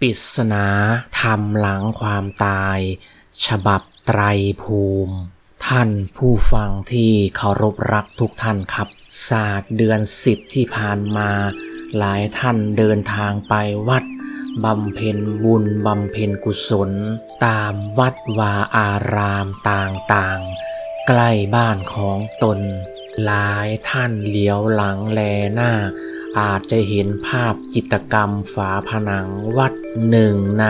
ปริศนาธรรมหลังความตาย ฉบับไตรภูมิ ท่านผู้ฟังที่เคารพรักทุกท่านครับ ศาสตร์เดือนสิบที่ผ่านมา หลายท่านเดินทางไปวัดบำเพ็ญบุญบำเพ็ญกุศล ตามวัดวาอารามต่างๆ ใกล้บ้านของตน หลายท่านเหลียวหลังแลหน้า อาจจะเห็นภาพจิตกรรมฝาผนังวัดหนึ่งใน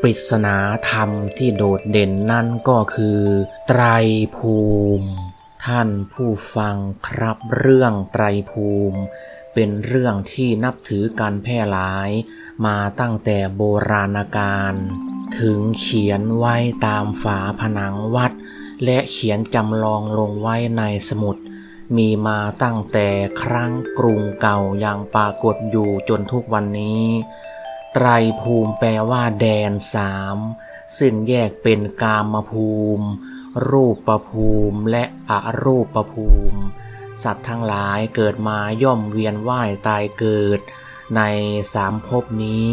ปริศนาธรรมที่โดดเด่นนั่นก็คือ ไตรภูมิ ท่านผู้ฟังครับเรื่องไตรภูมิเป็นเรื่องที่นับถือการแพร่หลาย มาตั้งแต่โบราณกาลถึงเขียนไว้ตามฝาผนังวัด และเขียนจำลองลงไว้ในสมุด มีมาตั้งแต่ครั้งกรุงเก่ายังปรากฏอยู่จนทุกวันนี้ ไตรภูมิแปลว่าแดนสามซึ่งแยกเป็นกามภูมิ รูปประภูมิและอรูปประภูมิ สัตว์ทั้งหลายเกิดมาย่อมเวียนว่ายตายเกิด ในสามภพนี้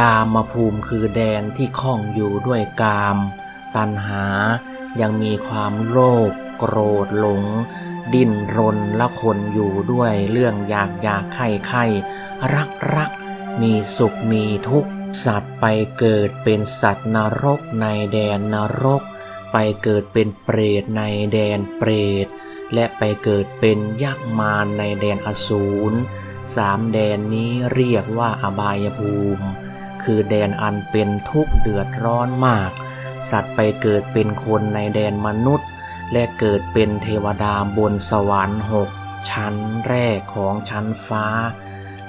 กามภูมิคือแดนที่ข้องอยู่ด้วยกาม ตัณหายังมีความโลภ รธหลง ดิ้นรนละคนอยู่ด้วยเรื่องอยากอยากไข่ไข่รักรักมีสุขมีทุกข์สัตว์ไปเกิดเป็นสัตว์นรกในแดนนรก ไปเกิดเป็นเปรตในแดนเปรต และไปเกิดเป็นยักษ์มารในแดนอสูรสามแดนนี้เรียกว่าอบายภูมิ คือแดนอันเป็นทุกข์เดือดร้อนมาก สัตว์ไปเกิดเป็นคนในแดนมนุษย์ และเกิดเป็นเทวดาบนสวรรค์หกชั้นแรกของชั้นฟ้า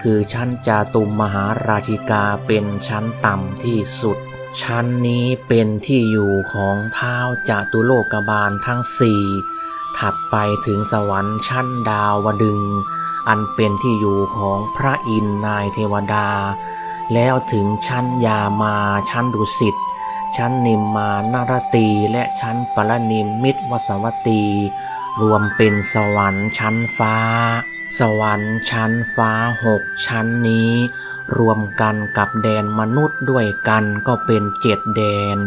คือชั้นจาตุมมหาราชิกาเป็นชั้นต่ำที่สุด ชั้นนี้เป็นที่อยู่ของเท้าจาตุโลกบาลทั้งสี่ถัดไปถึงสวรรค์ชั้นดาวดึง อันเป็นที่อยู่ของพระอินทร์นายเทวดา แล้วถึงชั้นยามาชั้นดุสิต ชั้นนิมมานารตีและชั้นปรนิมมิตรวสวตี รวมเป็นสวรรค์ชั้นฟ้า สวรรค์ชั้นฟ้าหกชั้นนี้ รวมกันกับแดนมนุษย์ด้วยกันก็เป็นเจ็ดแดน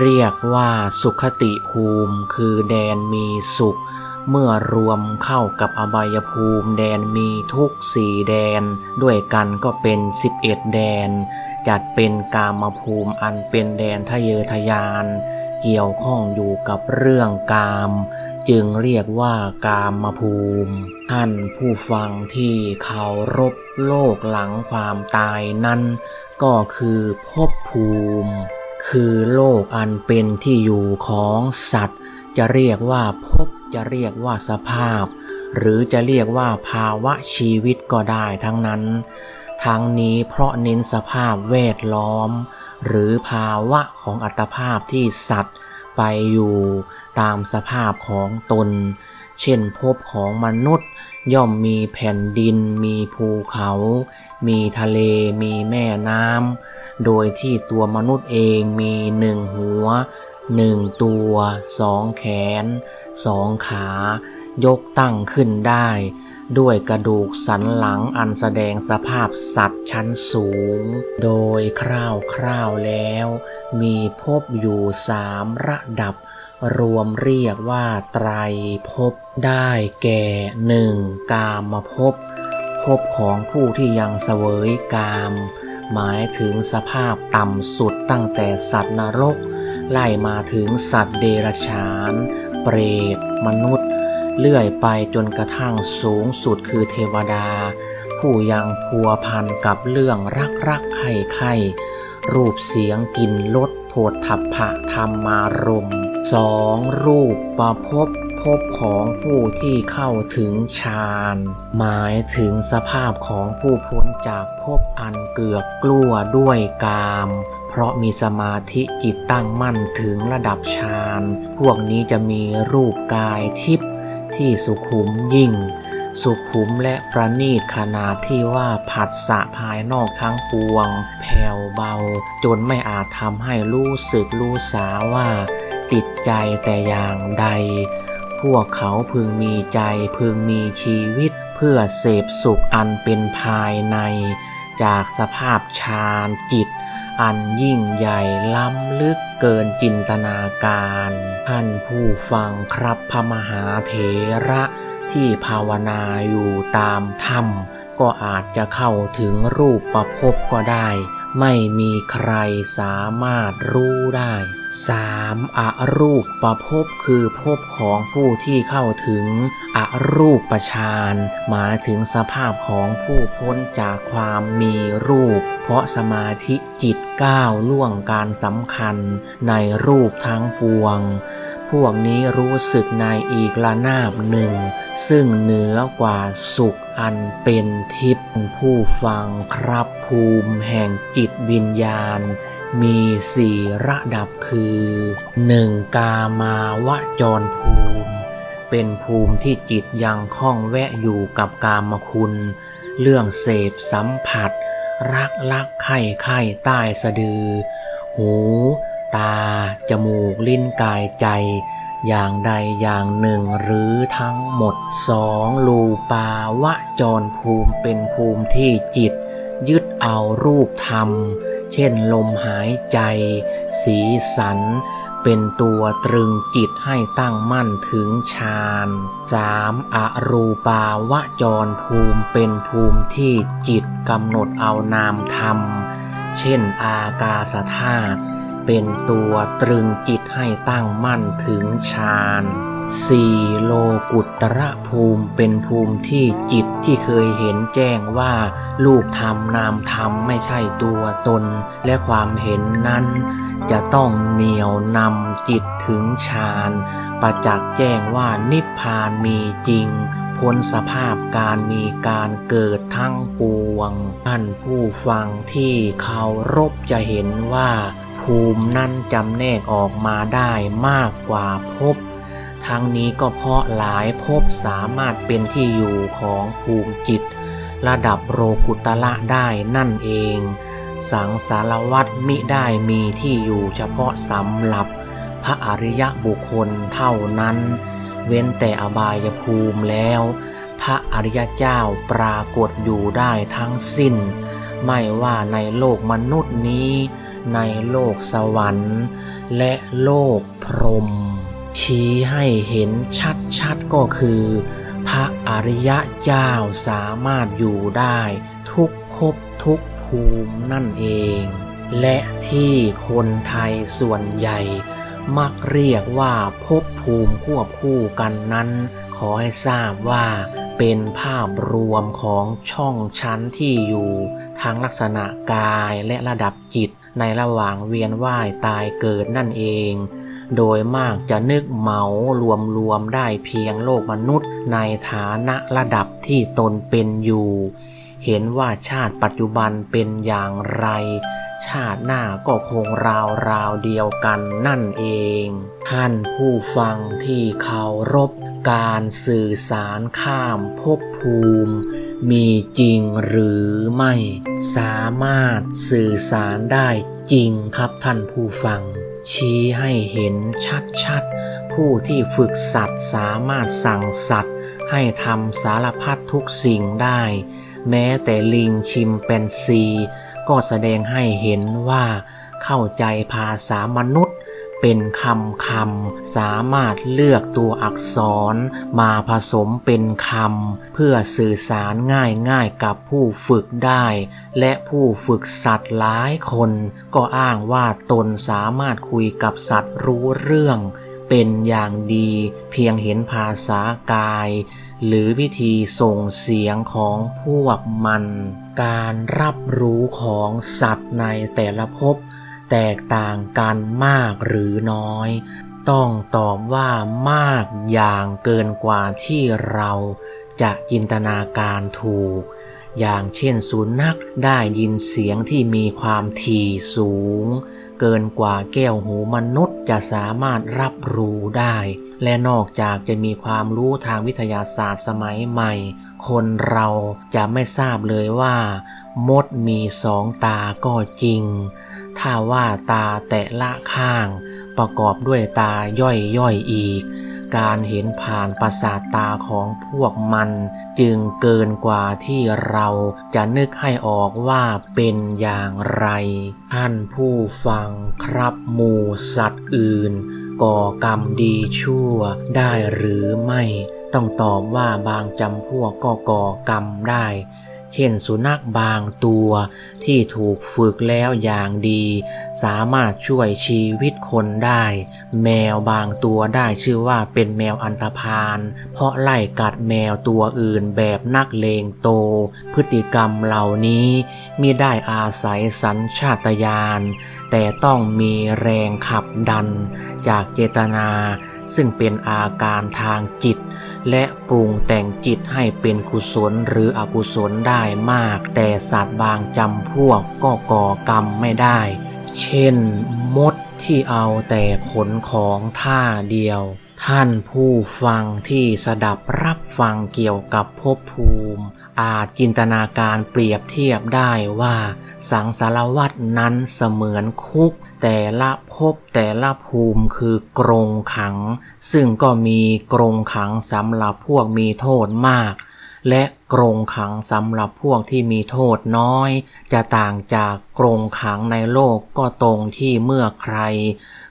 เรียกว่าสุขติภูมิ คือแดนมีสุข เมื่อรวมเข้ากับอบายภูมิแดนมีทุกสี่แดน ด้วยกันก็เป็น11แดน จัดเป็นกามภูมิอันเป็นแดนทะเยอทะยาน เกี่ยวข้องอยู่กับเรื่องกาม จึงเรียกว่ากามภูมิ ท่านผู้ฟังที่เคารพโลกหลังความตายนั้น ก็คือภพภูมิ คือโลกอันเป็นที่อยู่ของสัตว์ จะเรียกว่าภพจะเรียกว่าสภาพ หรือจะเรียกว่าภาวะชีวิตก็ได้ทั้งนั้น ทั้งนี้เพราะเน้นสภาพแวดล้อม หรือภาวะของอัตภาพที่สัตว์ไปอยู่ตามสภาพของตน เช่นภพของมนุษย์ ย่อมมีแผ่นดิน มีภูเขา มีทะเล มีแม่น้ำ โดยที่ตัวมนุษย์เองมีหนึ่งหัว หนึ่งตัวสองแขนสองขา ยกตั้งขึ้นได้ ด้วยกระดูกสันหลังอันแสดงสภาพสัตว์ชั้นสูง โดยคร่าวๆแล้ว มีภพอยู่สามระดับ รวมเรียกว่าไตรภพได้แก่หนึ่งกามภพภพของผู้ที่ยังเสวยกาม หมายถึงสภาพต่ำสุดตั้งแต่สัตว์นรก ไล่มาถึงสัตว์เดรัจฉาน เปรต มนุษย์ เลื่อยไปจนกระทั่งสูงสุดคือเทวดา ผู้ยังพัวพันกับเรื่องรักรักไข่ไข่รูปเสียงกลิ่นรสโผฏฐัพพะธรรมารมสองรูปประพบ พบของผู้ที่เข้าถึงฌาน หมายถึงสภาพของผู้พ้นจากภพอันเกือกกลัวด้วยกาม เพราะมีสมาธิจิตตั้งมั่นถึงระดับฌาน พวกนี้จะมีรูปกายทิพย์ที่สุขุมยิ่ง สุขุมและประณีตขนาดที่ว่าผัสสะภายนอกทั้งปวง แผ่วเบา จนไม่อาจทำให้รู้สึกรู้สาว่า ติดใจแต่อย่างใด พวกเขาพึงมีใจพึงมีชีวิต เพื่อเสพสุขอันเป็นภายใน จากสภาพฌานจิต อันยิ่งใหญ่ล้ำลึกเกินจินตนาการ ท่านผู้ฟังครับพระมหาเถระที่ภาวนาอยู่ตามธรรม ก็อาจจะเข้าถึงรูปประพบก็ได้ ไม่มีใครสามารถรู้ได้สามอรูปประพบคือภพของผู้ที่เข้าถึง อรูปฌานหมายถึงสภาพของผู้พ้นจากความมีรูป เพราะสมาธิจิตก้าวล่วงการสำคัญในรูปทั้งปวง พวกนี้รู้สึกในอีกละนาบหนึ่ง ซึ่งเหนือกว่าสุขอันเป็นทิพย์ผู้ฟังครับภูมิแห่งจิตวิญญาณ มีสี่ระดับคือหนึ่งกามาวจรภูมิ เป็นภูมิที่จิตยังคล้องแวะอยู่กับกามคุณ เรื่องเสพสัมผัส รักลักไข่ไข่ใต้สะดือ หู ตา จมูก ลิ้นกายใจ อย่างใดอย่างหนึ่งหรือทั้งหมดสองลูปาวะจรภูมิเป็นภูมิที่จิต ยึดเอารูปธรรม เช่นลมหายใจ สีสัน เป็นตัวตรึงจิตให้ตั้งมั่นถึงฌานสามอรูปาวะจรภูมิเป็นภูมิที่จิตกำหนดเอานามธรรม เช่นอากาสธาตุ เป็นตัวตรึงจิตให้ตั้งมั่นถึงฌานสี่โลกุตระภูมิเป็นภูมิที่จิตที่เคยเห็นแจ้งว่ารูปธรรมนามธรรมไม่ใช่ตัวตน และความเห็นนั้น จะต้องเหนียวนำจิตถึงฌานประจักษ์แจ้งว่านิพพานมีจริง พ้นสภาพการมีการเกิดทั้งปวงท่านผู้ฟังที่เคารพจะเห็นว่า ภูมินั้นจำแนกออกมาได้มากกว่าภพทั้งนี้ก็เพราะหลายภพสามารถเป็นที่อยู่ของภูมิจิต ระดับโรกุตละได้นั่นเอง สังสารวัตมิได้มีที่อยู่เฉพาะสำหรับพระอริยบุคคลเท่านั้น เว้นแต่อบายภูมิแล้ว พระอริยเจ้าปรากฏอยู่ได้ทั้งสิ้น ไม่ว่าในโลกมนุษย์นี้ ในโลกสวรรค์ และโลกพรหมชี้ให้เห็นชัดๆก็คือ พระอริยเจ้าสามารถอยู่ได้ ทุกภพทุกภูมินั่นเอง และที่คนไทยส่วนใหญ่ มักเรียกว่าภพภูมิควบคู่กันนั้น ขอให้ทราบว่าเป็นภาพรวมของช่องชั้นที่อยู่ ทั้งลักษณะกายและระดับจิต ในระหว่างเวียนว่ายตายเกิดนั่นเอง โดยมากจะนึกเหมารวมๆได้เพียงโลกมนุษย์ ในฐานะระดับที่ตนเป็นอยู่ เห็นว่าชาติปัจจุบันเป็นอย่างไร ชาติหน้าก็คงราวราวเดียวกันนั่นเอง ท่านผู้ฟังที่เคารพ การสื่อสารข้ามภพภูมิ มีจริงหรือไม่ สามารถสื่อสารได้จริงครับท่านผู้ฟัง ชี้ให้เห็นชัดๆ ผู้ที่ฝึกสัตว์สามารถสั่งสัตว์ ให้ทำสารพัดทุกสิ่งได้ แม้แต่ลิงชิมเป็นซี ก็แสดงให้เห็นว่า เข้าใจภาษามนุษย์ เป็นคำคำสามารถเลือกตัวอักษรมาผสมเป็นคำเพื่อสื่อสารง่ายๆกับผู้ฝึกได้ และผู้ฝึกสัตว์หลายคน ก็อ้างว่าตนสามารถคุยกับสัตว์รู้เรื่องเป็นอย่างดีเพียงเห็นภาษากาย หรือวิธีส่งเสียงของพวกมัน การรับรู้ของสัตว์ในแต่ละภพ แตกต่างกันมากหรือน้อย ต้องตอบว่ามากอย่างเกินกว่าที่เราจะจินตนาการถูก อย่างเช่นสุนัขได้ยินเสียงที่มีความถี่สูง เกินกว่าแก้วหูมนุษย์จะสามารถรับรู้ได้ และนอกจากจะมีความรู้ทางวิทยาศาสตร์สมัยใหม่ คนเราจะไม่ทราบเลยว่า มดมีสองตาก็จริง ถ้าว่าตาแต่ละข้าง ประกอบด้วยตาย่อยย่อยๆอีก การเห็นผ่านประสาทตาของพวกมัน จึงเกินกว่าที่เราจะนึกให้ออกว่าเป็นอย่างไร ท่านผู้ฟังครับหมู่สัตว์อื่น ก่อกรรมดีชั่วได้หรือไม่ ต้องตอบว่าบางจำพวกก็ก่อกรรมได้ เช่นสุนัขบางตัวที่ถูกฝึกแล้วอย่างดี สามารถช่วยชีวิตคนได้ แมวบางตัวได้ชื่อว่าเป็นแมวอันตพาลเพราะไล่กัดแมวตัวอื่นแบบนักเลงโต พฤติกรรมเหล่านี้มิได้อาศัยสัญชาตญาณแต่ต้องมีแรงขับดันจากเจตนา ซึ่งเป็นอาการทางจิต และปรุงแต่งจิตให้เป็นกุศลหรืออกุศลได้มาก แต่สัตว์บางจำพวกก็ก่อกรรมไม่ได้ เช่น มดที่เอาแต่ขนของท่าเดียว ท่านผู้ฟังที่สดับรับฟังเกี่ยวกับภพภูมิ อาจจินตนาการเปรียบเทียบได้ว่า สังสารวัตนั้นเสมือนคุก แต่ละภพแต่ละภูมิคือกรงขัง ซึ่งก็มีกรงขังสำหรับพวกมีโทษมาก และกรงขังสำหรับพวกที่มีโทษน้อย จะต่างจากกรงขังในโลกก็ตรงที่เมื่อใคร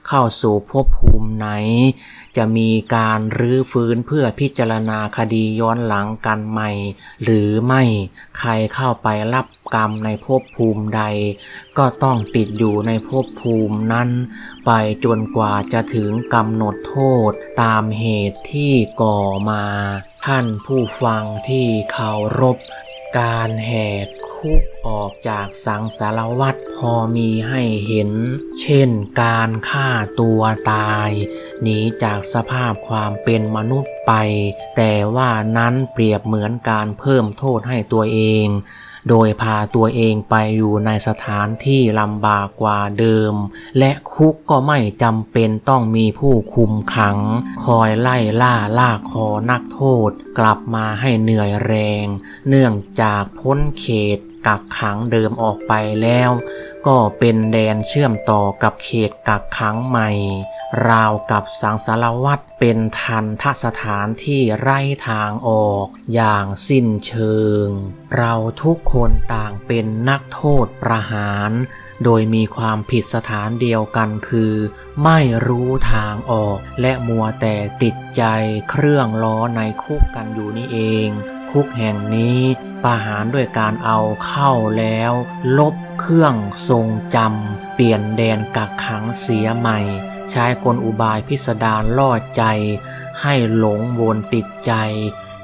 เข้าสู่ภพภูมิไหน จะมีการรื้อฟื้นเพื่อพิจารณาคดีย้อนหลังกันใหม่ หรือไม่ใครเข้าไปรับกรรมในภพภูมิใด ก็ต้องติดอยู่ในภพภูมินั้น ไปจนกว่าจะถึงกำหนดโทษตามเหตุที่ก่อมา ท่านผู้ฟังที่เคารพการแหก คุกออกจากสังสารวัตรพอมีให้เห็น เช่นการฆ่าตัวตายหนีจากสภาพความเป็นมนุษย์ไป แต่ว่านั้นเปรียบเหมือนการเพิ่มโทษให้ตัวเอง โดยพาตัวเองไปอยู่ในสถานที่ลำบากกว่าเดิม และคุกก็ไม่จำเป็นต้องมีผู้คุมขัง คอยไล่ล่าลากคอนักโทษ กลับมาให้เหนื่อยแรง เนื่องจากพ้นเขตกักขังเดิมออกไปแล้ว ก็เป็นแดนเชื่อมต่อกับเขตกักขังใหม่ ราวกับสังสารวัตรเป็นทันทสถานที่ไร้ทางออกอย่างสิ้นเชิง เราทุกคนต่างเป็นนักโทษประหาร โดยมีความผิดสถานเดียวกันคือ ไม่รู้ทางออก และมัวแต่ติดใจเครื่องล้อในคุกกันอยู่นี่เอง คุกแห่งนี้ประหารด้วยการเอาเข้าแล้ว ลบเครื่องทรงจำเปลี่ยนแดนกักขังเสียใหม่ ใช้กลอุบายพิสดารล่อใจ ให้หลงวนติดใจ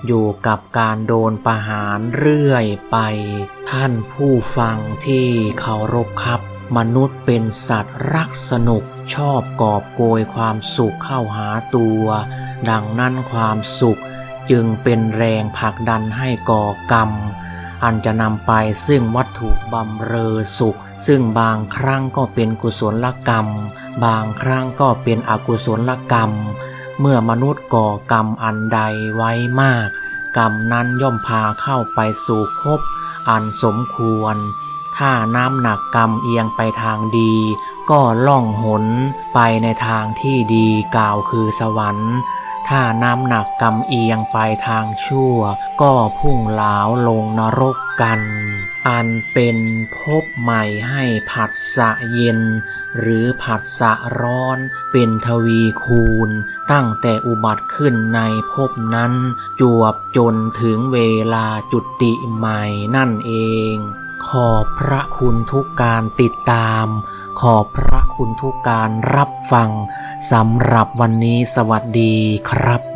อยู่กับการโดนประหารเรื่อยไป ท่านผู้ฟังที่เคารพครับ มนุษย์เป็นสัตว์รักสนุกชอบกอบโกยความสุขเข้าหาตัว ดังนั้นความสุขจึงเป็นแรงผลักดันให้ก่อกรรม อันจะนำไปซึ่งวัตถุบำเรอสุข ซึ่งบางครั้งก็เป็นกุศลกรรม บางครั้งก็เป็นอกุศลกรรม เมื่อมนุษย์ก่อกรรมอันใดไว้มาก กรรมนั้นย่อมพาเข้าไปสู่ภพอันสมควร ถ้าน้ำหนักกรรมเอียงไปทางดี ก็ล่องหนไปในทางที่ดีกล่าวคือสวรรค์ ถ้าน้ำหนักกำเอียงไปทางชั่ว ก็พุ่งเหลาวลงนรกกัน อันเป็นภพใหม่ให้ผัสสะเย็น หรือผัสสะร้อน เป็นทวีคูณ ตั้งแต่อุบัติขึ้นในภพนั้น จวบจนถึงเวลาจุติใหม่นั่นเอง ขอบพระคุณทุกการติดตาม ขอบพระคุณทุกการรับฟังสำหรับวันนี้สวัสดีครับ